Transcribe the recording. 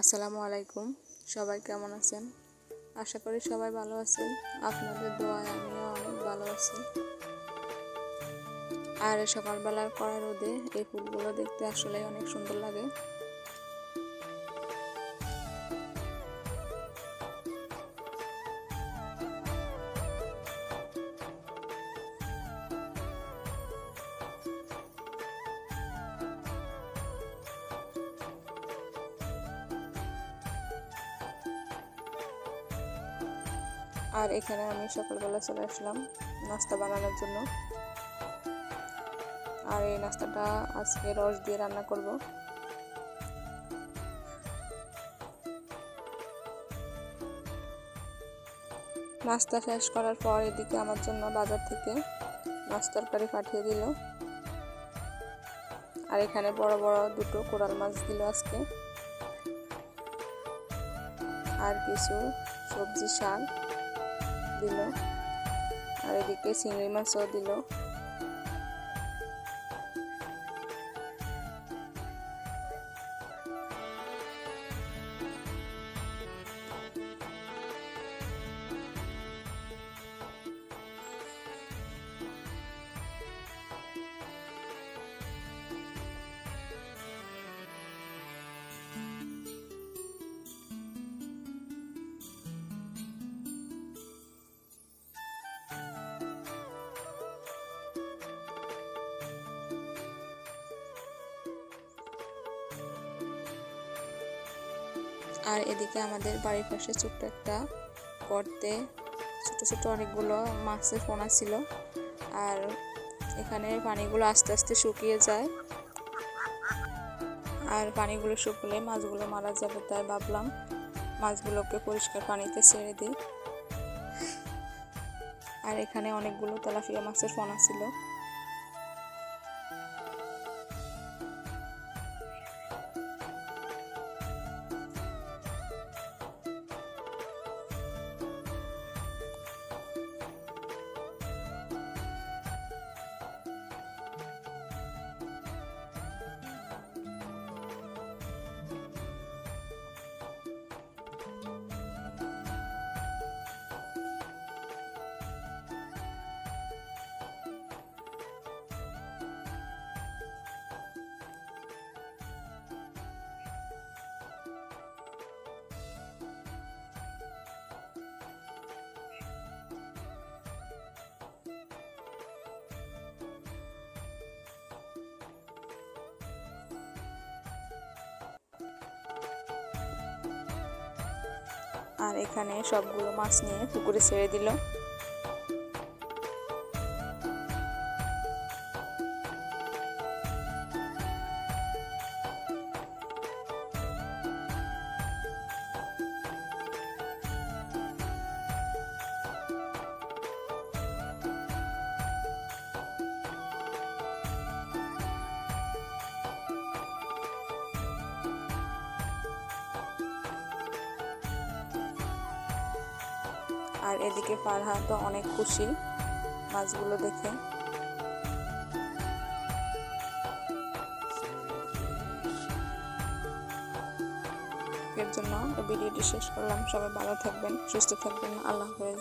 আসসালামু আলাইকুম। সবাই কেমন আছেন? আশা করি সবাই ভালো আছেন। আপনাদের দোয়ায় আমিও অনেক ভালো আছি। আর সকালবেলার কড়া রোদে এই ফুলগুলো দেখতে আসলে অনেক সুন্দর লাগে। আর এখানে আমি সকালবেলা চলে আসলাম নাস্তা বানানোর জন্য। আর এই নাস্তাটা আজকে রস দিয়ে রান্না করব। নাস্তা শেষ করার পর এদিকে আমার জন্য বাজার থেকে মাছ তরকারি পাঠিয়ে দিল। আর এখানে বড় বড় দুটো কোরাল মাছ দিল আজকে। আর কিছু সবজি, শাক। দিল আর এদিকে চিংড়ি মাছও দিল আর এদিকে আমাদের বাড়ির পাশে ছোট্ট একটা গর্তে ছোট ছোট অনেকগুলো মাছের পোনা ছিল। আর এখানে পানিগুলো আস্তে আস্তে শুকিয়ে যায়। আর পানিগুলো শুকলে মাছগুলো মারা যাবে তাই ভাবলাম মাছগুলোকে পরিষ্কার পানিতে ছেড়ে দিই। আর এখানে অনেকগুলো তেলাপিয়া মাছের পোনা ছিল। আর এখানে সবগুলো মাছ নিয়ে পুকুরে ছেড়ে দিল। আর এদিকে ফারহা তো অনেক খুশি মাছগুলো দেখে। এর জন্য ভিডিওটি শেষ করলাম। সবাই ভালো থাকবেন, সুস্থ থাকবেন। আল্লাহ হাফেজ।